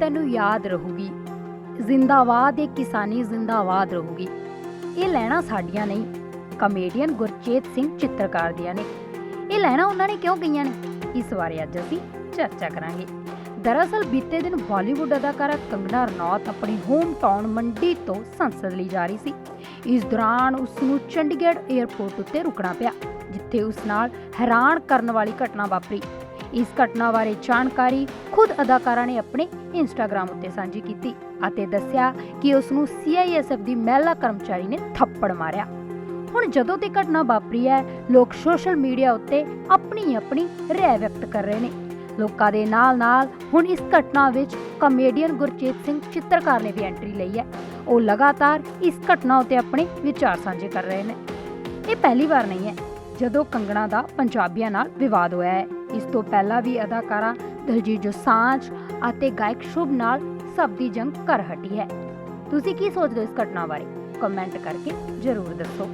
ਤੈਨੂੰ ਯਾਦ ਰਹੂਗੀ। ਜ਼ਿੰਦਾਬਾਦ ਇਹ ਕਿਸਾਨੀ, ਜ਼ਿੰਦਾਬਾਦ ਰਹੂਗੀ। ਇਹ ਲੈਣਾ ਸਾਡੀਆਂ ਨਹੀਂ ਕਮੇਡੀਅਨ ਗੁਰਚੇਤ ਸਿੰਘ ਚਿੱਤਰਕਾਰ ਦੀਆਂ ਨੇ। ਇਹ ਲੈਣਾ ਉਹਨਾਂ ਨੇ ਕਿਉਂ ਗਈਆਂ ਨੇ? ਇਸ ਬਾਰੇ ਅੱਜ ਅਸੀਂ ਚਰਚਾ ਕਰਾਂਗੇ। ਦਰਅਸਲ ਬੀਤੇ ਦਿਨ ਬਾਲੀਵੁੱਡ ਅਦਾਕਾਰਾ ਕੰਗਨਾ ਰਣੌਤ ਆਪਣੀ ਹੋਮ ਟਾਊਨ ਮੰਡੀ ਤੋਂ ਸੰਸਦ ਲਈ ਜਾ ਰਹੀ ਸੀ। ਇਸ ਦੌਰਾਨ ਉਸ ਨੂੰ ਚੰਡੀਗੜ੍ਹ 에ਅਰਪੋਰਟ ਉੱਤੇ ਰੁਕਣਾ ਪਿਆ, ਜਿੱਥੇ ਉਸ ਨਾਲ ਹੈਰਾਨ ਕਰਨ ਵਾਲੀ ਘਟਨਾ ਵਾਪਰੀ। ਇਸ ਘਟਨਾ ਬਾਰੇ ਜਾਣਕਾਰੀ ਖੁਦ ਅਦਾਕਾਰਾ ਨੇ ਆਪਣੇ ਇੰਸਟਾਗ੍ਰam ਉੱਤੇ ਸਾਂਝੀ ਕੀਤੀ ਅਤੇ ਦੱਸਿਆ ਕਿ ਉਸ ਨੂੰ ਸੀਆਈਐਸਐਫ ਦੀ ਮਹਿਲਾ ਕਰਮਚਾਰੀ ਨੇ ਥੱਪੜ ਮਾਰਿਆ। ਹੁਣ ਜਦੋਂ ਦੀ ਘਟਨਾ ਵਾਪਰੀ ਹੈ, ਲੋਕ ਸੋਸ਼ਲ ਮੀਡੀਆ ਉੱਤੇ ਆਪਣੀ ਆਪਣੀ ਰਾਏ ਵਿਅਕਤ ਕਰ ਰਹੇ ਨੇ। ਲੋਕਾਂ ਦੇ ਨਾਲ-ਨਾਲ ਹੁਣ ਇਸ ਘਟਨਾ ਵਿੱਚ ਕਮੇਡੀਅਨ ਗੁਰਚੇਤ ਸਿੰਘ ਚਿੱਤਰਕਾਰ ਨੇ ਵੀ ਐਂਟਰੀ ਲਈ ਹੈ। ਉਹ ਲਗਾਤਾਰ ਇਸ ਘਟਨਾ ਉੱਤੇ ਆਪਣੇ ਵਿਚਾਰ ਸਾਂਝੇ ਕਰ ਰਹੇ ਨੇ। ਇਹ ਪਹਿਲੀ ਵਾਰ ਨਹੀਂ ਹੈ। ਜਦੋਂ ਕੰਗਣਾ ਦਾ ਪੰਜਾਬੀਆਂ ਨਾਲ ਵਿਵਾਦ ਹੋਇਆ ਹੈ। ਇਸ ਤੋਂ ਪਹਿਲਾਂ ਵੀ ਅਦਾਕਾਰਾ ਦਲਜੀਤ ਦੋਸਾਂਝ ਅਤੇ ਗਾਇਕ ਸ਼ੁਭ ਨਾਲ ਸਭ ਦੀ ਜੰਗ ਕਰ ਹਟੀ ਹੈ। ਤੁਸੀਂ ਕੀ ਸੋਚਦੇ ਹੋ ਇਸ ਘਟਨਾ ਬਾਰੇ? ਕਮੈਂਟ ਕਰਕੇ ਜ਼ਰੂਰ ਦੱਸੋ।